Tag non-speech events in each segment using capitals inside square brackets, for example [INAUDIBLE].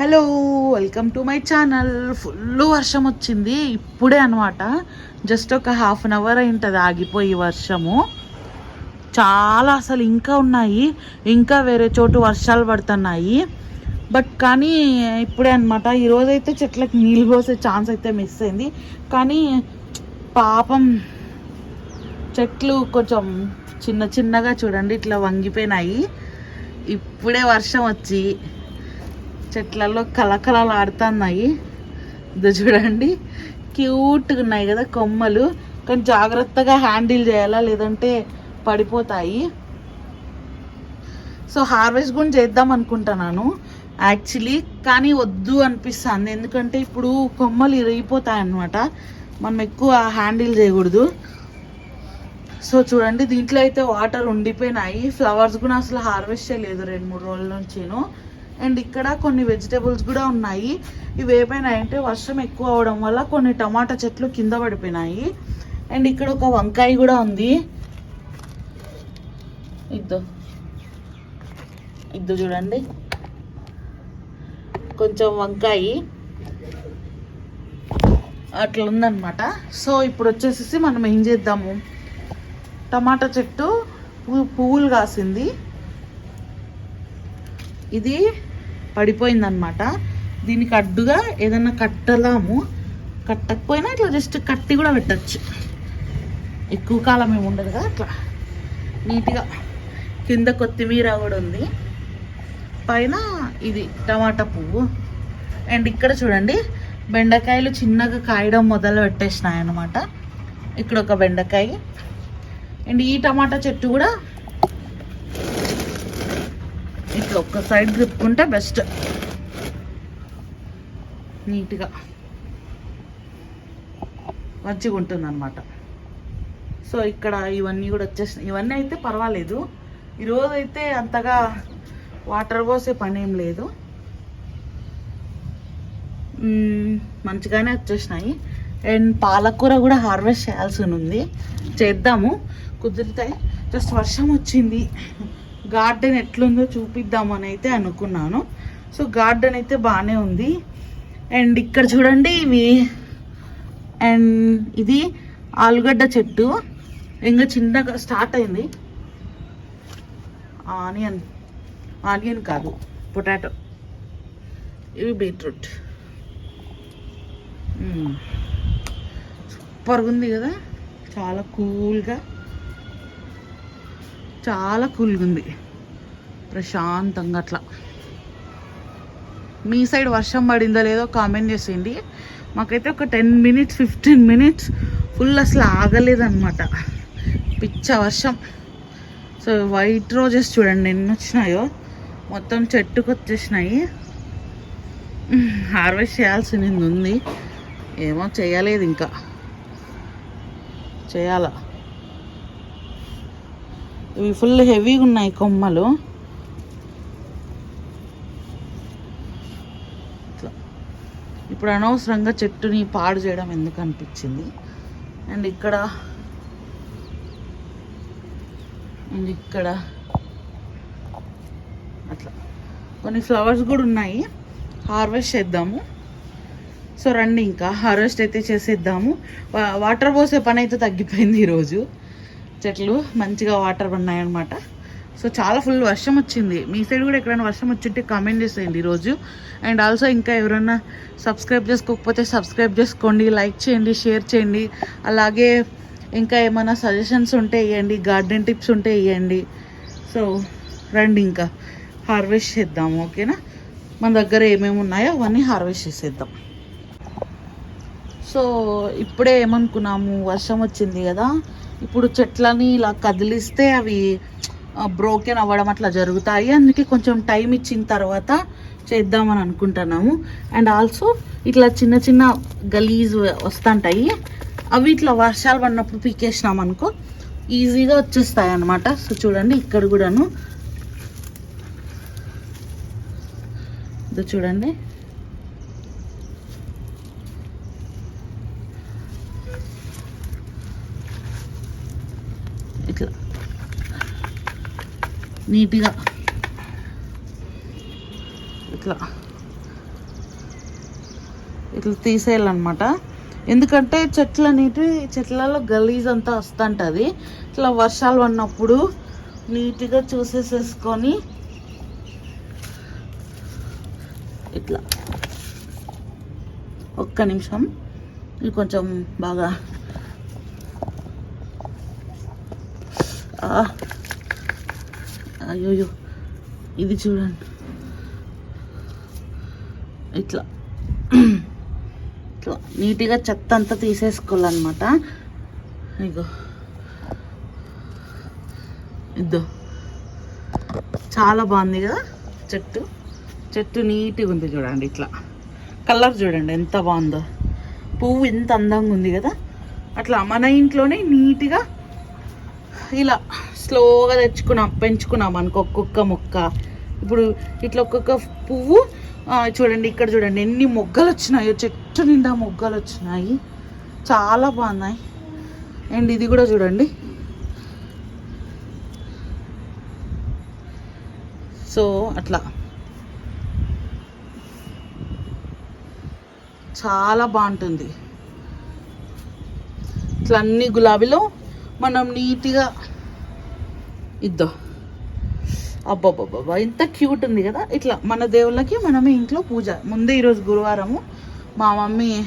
Hello welcome to my channel. Full వర్షం వచ్చింది ఇప్పుడే అనమాట జస్ట్ ఒక హాఫ్ అన్ అవర్ అయింటుంది ఆగిపోయి వర్షము. చాలా అసలు ఇంకా ఉన్నాయి ఇంకా వేరే చోటు వర్షాలు పడుతున్నాయి. బట్ కానీ ఇప్పుడే అనమాట ఈరోజైతే చెట్లకు నీళ్ళు పోసే ఛాన్స్ అయితే మిస్ అయింది. కానీ పాపం చెట్లు కొంచెం చిన్న చిన్నగా చూడండి ఇట్లా వంగిపోయినాయి. ఇప్పుడే వర్షం వచ్చి చెట్లలో కలకలలు ఆడుతున్నాయి. ఇది చూడండి. క్యూట్గా ఉన్నాయి కదా కొమ్మలు. కానీ జాగ్రత్తగా హ్యాండిల్ చేయాలా? లేదంటే పడిపోతాయి. సో హార్వెస్ట్ కూడా చేద్దాం అనుకుంటున్నాను యాక్చువల్లీ కానీ వద్దు అనిపిస్తుంది. ఎందుకంటే ఇప్పుడు కొమ్మలు ఇరిగిపోతాయి అన్నమాట. మనం ఎక్కువ హ్యాండిల్ చేయకూడదు. సో చూడండి దీంట్లో అయితే వాటర్ ఉండిపోయినాయి. ఫ్లవర్స్ కూడా అసలు హార్వెస్ట్ చేయలేదు రెండు మూడు రోజుల నుంచిను. అండ్ ఇక్కడ కొన్ని వెజిటేబుల్స్ కూడా ఉన్నాయి. ఇవి ఏమైనాయంటే వర్షం ఎక్కువ అవడం వల్ల కొన్ని టమాటా చెట్లు కింద పడిపోయినాయి. అండ్ ఇక్కడ ఒక వంకాయ కూడా ఉంది. ఇద్దు. ఇద్దు చూడండి. కొంచెం వంకాయ అట్లా ఉందన్నమాట. సో ఇప్పుడు వచ్చేసేసి మనం ఏం చేద్దాము? టమాటా చెట్టు పువ్వు పువ్వులు కాసింది. ఇది పడిపోయిందనమాట దీనికి అడ్డుగా ఏదైనా కట్టలాము. కట్టకపోయినా ఇట్లా జస్ట్ కట్టి కూడా పెట్టచ్చు. ఎక్కువ కాలం ఏమి ఉండదు కదా అట్లా. నీట్గా కింద కొత్తిమీర కూడా ఉంది. పైన ఇది టమాటా పువ్వు. అండ్ ఇక్కడ చూడండి బెండకాయలు చిన్నగా కాయడం మొదలు పెట్టేసినాయి అనమాట ఇక్కడ ఒక బెండకాయ. అండ్ ఈ టమాటా చెట్టు కూడా ఇట్లా ఒక్క సైడ్ గ్రిప్పుకుంటే బెస్ట్. నీట్గా. మంచిగా ఉంటుంది అనమాట సో ఇక్కడ ఇవన్నీ కూడా వచ్చేసినాయి. ఇవన్నీ అయితే పర్వాలేదు. ఈరోజు అయితే అంతగా వాటర్ పోసే పని ఏం లేదు. మంచిగానే వచ్చేసినాయి. అండ్ పాలకూర కూడా హార్వెస్ట్ చేయాల్సి ఉంది. చేద్దాము. కుదిరితే జస్ట్ వర్షం వచ్చింది. గార్డెన్ ఎట్లుందో చూపిద్దామని అయితే అనుకున్నాను. సో గార్డెన్ అయితే బాగానే ఉంది. అండ్ ఇక్కడ చూడండి ఇవి. అండ్ ఇది ఆలుగడ్డ చెట్టు. ఇంకా చిన్నగా స్టార్ట్ అయింది. ఆనియన్ ఆనియన్ కాదు పొటాటో. ఇవి బీట్రూట్. సూపర్గా ఉంది కదా. చాలా కూల్గా. చాలా కూల్గా ఉంది. ప్రశాంతంగా అట్లా. మీ సైడ్ వర్షం పడిందో లేదో కామెంట్ చేసేయండి. మాకైతే ఒక ten minutes fifteen minutes full అసలు ఆగలేదన్నమాట. పిచ్చ వర్షం. సో వైట్ రోజెస్ చూడండి ఎన్ని వచ్చినాయో మొత్తం చెట్టుకు వచ్చేసినాయి. హార్వెస్ట్ చేయాల్సింది ఉంది. ఏమో చేయలేదు ఇంకా. చేయాలా? ఇవి ఫుల్ హెవీగా ఉన్నాయి కొమ్మలు. ఇప్పుడు అనవసరంగా చెట్టుని పాడు చేయడం ఎందుకు అనిపించింది? అండ్ ఇక్కడ అండ్ ఇక్కడ అట్లా. కొన్ని ఫ్లవర్స్ కూడా ఉన్నాయి. హార్వెస్ట్ చేద్దాము. సో రండి ఇంకా. హార్వెస్ట్ అయితే చేసేద్దాము. వాటర్ పోసే పని అయితే తగ్గిపోయింది ఈరోజు. చెట్లు మంచిగా వాటర్ ఉన్నాయన్నమాట సో చాలా ఫుల్ వర్షం వచ్చింది. మీ సైడ్ కూడా ఎక్కడైనా వర్షం వచ్చింటే కామెంట్ చేసేయండి ఈరోజు. అండ్ ఆల్సో ఇంకా ఎవరైనా సబ్స్క్రైబ్ చేసుకోకపోతే సబ్స్క్రైబ్ చేసుకోండి లైక్ చేయండి షేర్ చేయండి. అలాగే ఇంకా ఏమైనా సజెషన్స్ ఉంటే ఇవ్వండి గార్డెన్ టిప్స్ ఉంటే ఇవ్వండి సో రండి ఇంకా. హార్వెస్ట్ చేద్దాము ఓకేనా మన దగ్గర ఏమేమి ఉన్నాయో అవన్నీ హార్వెస్ట్ చేసేద్దాం. సో ఇప్పుడే ఏమనుకున్నాము? వర్షం వచ్చింది కదా. ఇప్పుడు చెట్లని ఇలా కదిలిస్తే అవి బ్రోకెన్ అవ్వడం అట్లా జరుగుతాయి. అందుకే కొంచెం టైం ఇచ్చిన తర్వాత చేద్దామని అనుకుంటున్నాము. అండ్ ఆల్సో ఇట్లా చిన్న చిన్న గలీజ్ వస్తుంటాయి. అవి ఇట్లా వర్షాలు పడినప్పుడు పీకేసినాం అనుకో ఈజీగా వచ్చేస్తాయి అన్నమాట. సో చూడండి ఇక్కడ కూడాను. ఇది చూడండి. నీట్గా. ఇట్లా. ఇట్లా తీసేయాలన్నమాట. ఎందుకంటే చెట్ల నీటి చెట్లలో గలీజ్ అంతా వస్తుంటుంది. ఇట్లా వర్షాలు పడినప్పుడు నీట్గా చూసేసేసుకొని ఇట్లా. ఒక్క నిమిషం. ఇది కొంచెం బాగా. అయ్యోయో ఇది చూడండి. ఇట్లా. ఇట్లా నీట్గా చెత్త అంతా తీసేసుకోవాలన్నమాట. ఇగో. ఇద్దో. చాలా బాగుంది కదా చెట్టు. చెట్టు నీట్గా ఉంది చూడండి ఇట్లా. కలర్ చూడండి ఎంత బాగుందో. పువ్వు ఎంత అందంగా ఉంది కదా. అట్లా మన ఇంట్లోనే నీట్గా ఇలా స్లోగా తెచ్చుకున్నాం పెంచుకున్నాం అనుకో ఒక్కొక్క మొక్క. ఇప్పుడు ఇట్లా ఒక్కొక్క పువ్వు చూడండి ఇక్కడ చూడండి ఎన్ని మొగ్గలు వచ్చినాయో చెట్టు నిండా మొగ్గలు వచ్చినాయి చాలా బాగున్నాయి. అండ్ ఇది కూడా చూడండి. సో అట్లా. చాలా బాగుంటుంది. ఇట్లా అన్ని గులాబీలో మనం నీట్గా ఇద్దో. అబ్బాబ్బాబ్బా ఎంత క్యూట్ ఉంది కదా. ఇట్లా మన దేవుళ్ళకి మనమే ఇంట్లో పూజ. ముందే ఈరోజు గురువారము మా మమ్మీ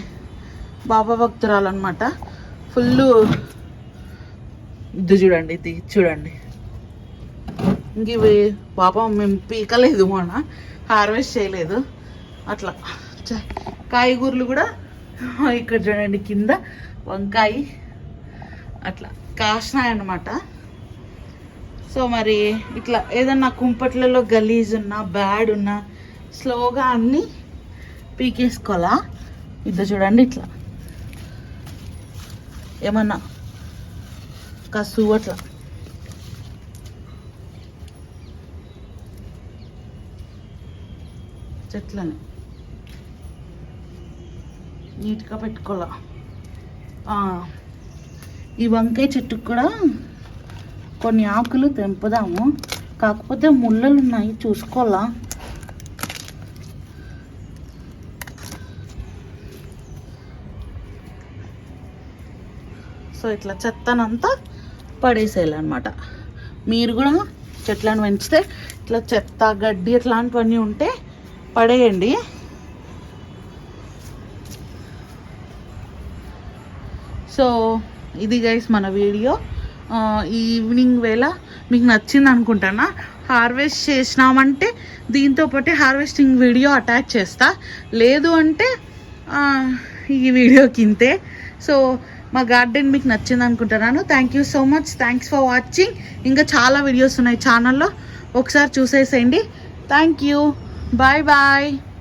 బాబా భక్తురాలు అనమాట ఫుల్ ఇది చూడండి ఇది చూడండి. ఇంక ఇవి పాపం మేము పీకలేదు మొన్న హార్వెస్ట్ చేయలేదు. అట్లా చ- కాయగూరలు కూడా [LAUGHS] ఇక్కడ చూడండి కింద వంకాయ అట్లా కాసినాయి అనమాట సో మరి ఇట్లా ఏదన్నా కుంపట్లలో గలీజ్ ఉన్నా బ్యాడ్ ఉన్నా స్లోగా అన్నీ పీకేసుకోవాలా? ఇద్దరు చూడండి ఇట్లా. ఏమన్నా కసు అట్లా. చెట్లని. నీట్గా పెట్టుకోవాలా. ఈ వంకాయ చెట్టుకు కూడా కొన్ని ఆకులు తెంపుదాము. కాకపోతే ముళ్ళలు ఉన్నాయి చూసుకోవాలా? సో ఇట్లా చెత్తనంతా పడేసేయాలన్నమాట. మీరు కూడా చెట్లను పెంచితే ఇట్లా చెత్త గడ్డి అట్లాంటివన్నీ ఉంటే పడేయండి. సో ఇది గైస్ మన వీడియో. ఈవినింగ్ వేళ మీకు నచ్చింది అనుకుంటానా? హార్వెస్ట్ చేసినామంటే దీంతో పాటు హార్వెస్టింగ్ వీడియో అటాచ్ చేస్తా. లేదు అంటే ఈ వీడియో కింతే సో మా గార్డెన్ మీకు నచ్చింది అనుకుంటున్నాను. Thank you so much thanks for watching ఇంకా చాలా వీడియోస్ ఉన్నాయి ఛానల్లో. ఒకసారి చూసేసేయండి. Thank you bye bye